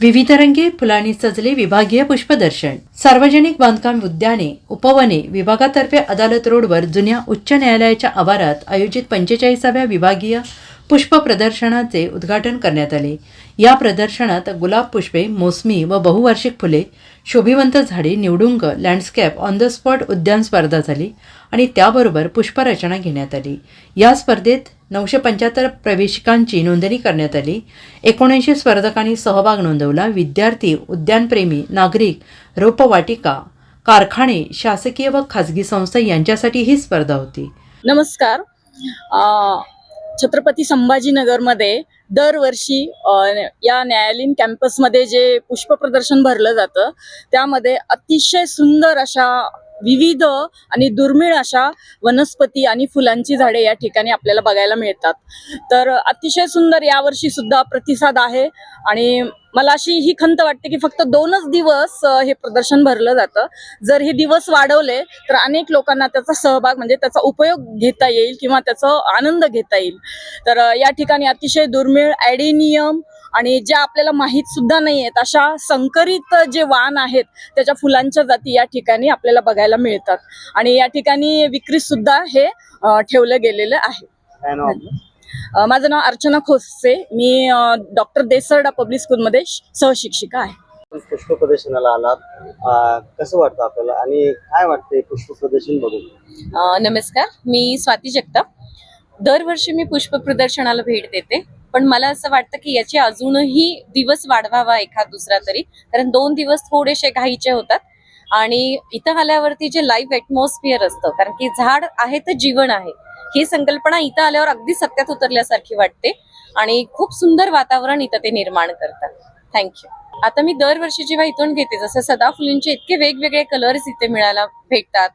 विविध रंगी फुलांनी सजले विभागीय पुष्पदर्शन. सार्वजनिक बांधकाम उद्याने उपवने विभागातर्फे अदालत रोडवर जुन्या उच्च न्यायालयाच्या आवारात आयोजित पंचेचाळीसाव्या विभागीय पुष्प प्रदर्शनाचे उद्घाटन करण्यात आले. या प्रदर्शनात गुलाब पुष्पे मोसमी व बहुवार्षिक फुले शोभिवंत झाडे निवडुंग लँडस्केप ऑन द स्पॉट उद्यान स्पर्धा झाली आणि त्याबरोबर पुष्परचना घेण्यात आली. या स्पर्धेत नऊशे पंच्याहत्तर प्रवेशिकांची नोंदणी करण्यात आली. एकोणऐंशी स्पर्धकांनी सहभाग नोंदवला. विद्यार्थी उद्यानप्रेमी नागरिक रोपवाटिका कारखाने शासकीय व खाजगी संस्था यांच्यासाठी ही स्पर्धा होती. नमस्कार. छत्रपती संभाजीनगरमध्ये दरवर्षी या न्यायालयीन कॅम्पसमध्ये जे पुष्प प्रदर्शन भरलं जातं त्यामध्ये अतिशय सुंदर अशा विविध आणि दुर्मिळ अशा वनस्पती आणि फुलांची झाडे या ठिकाणी आपल्याला बघायला मिळतात. तर अतिशय सुंदर यावर्षी सुद्धा प्रतिसाद आहे आणि मला अशी ही खंत वाटते की फक्त दोनच दिवस हे प्रदर्शन भरलं जातं. जर हे दिवस वाढवले तर अनेक लोकांना त्याचा सहभाग म्हणजे त्याचा उपयोग घेता येईल किंवा त्याचा आनंद घेता येईल. तर या ठिकाणी अतिशय दुर्मिळ ॲडेनियम आणि ज्या आपल्याला माहीत सुद्धा नाही आहेत अशा संकरित जे वाण आहेत त्याच्या फुलांच्या जाती या ठिकाणी आपल्याला बघायला मिळतात. आणि या ठिकाणी विक्री सुद्धा हे ठेवलं गेलेलं आहे. माझं नाव अर्चना खोसे. मी डॉक्टर देसरडा पब्लिक स्कूलमध्ये सहशिक्षिका आहे. पुष्प प्रदर्शनाला आलात कसं वाटतं आपल्याला? आणि काय वाटतंय पुष्प प्रदर्शन बघून नमस्कार. मी स्वाती जगताप. दरवर्षी मी पुष्प प्रदर्शनाला भेट देते. पण मला असं वाटतं की याची अजूनही दिवस वाढवावा एखाद दुसरा तरी. कारण दोन दिवस थोडेसे घाईचे होतात. आणि इथं आल्यावरती जे लाईव्ह ॲटमॉस्फिअर असतं कारण की झाड आहे तर जीवन आहे. ही संकल्पना इथं आल्यावर अगदी सत्यात उतरल्यासारखी वाटते. आणि खूप सुंदर वातावरण इथं ते निर्माण करतात. थँक्यू आता मी दरवर्षी जेव्हा इथून घेते जसं सदाफुलींचे इतके वेगवेगळे कलर्स इथे मिळायला भेटतात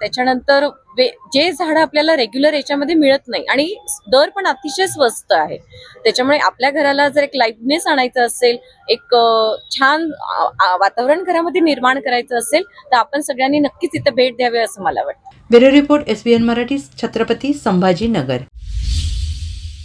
त्याच्यानंतर वे जे झाडं आपल्याला रेग्युलर याच्यामध्ये मिळत नाही आणि दर पण अतिशय स्वस्त आहे. त्याच्यामुळे आपल्या घराला जर एक लाईफनेस आणायचं असेल एक छान वातावरण घरामध्ये निर्माण करायचं असेल तर आपण सगळ्यांनी नक्कीच इथे भेट द्यावी असं मला वाटतं. Bureau report S B N Marathi Chhatrapati Sambhajinagar.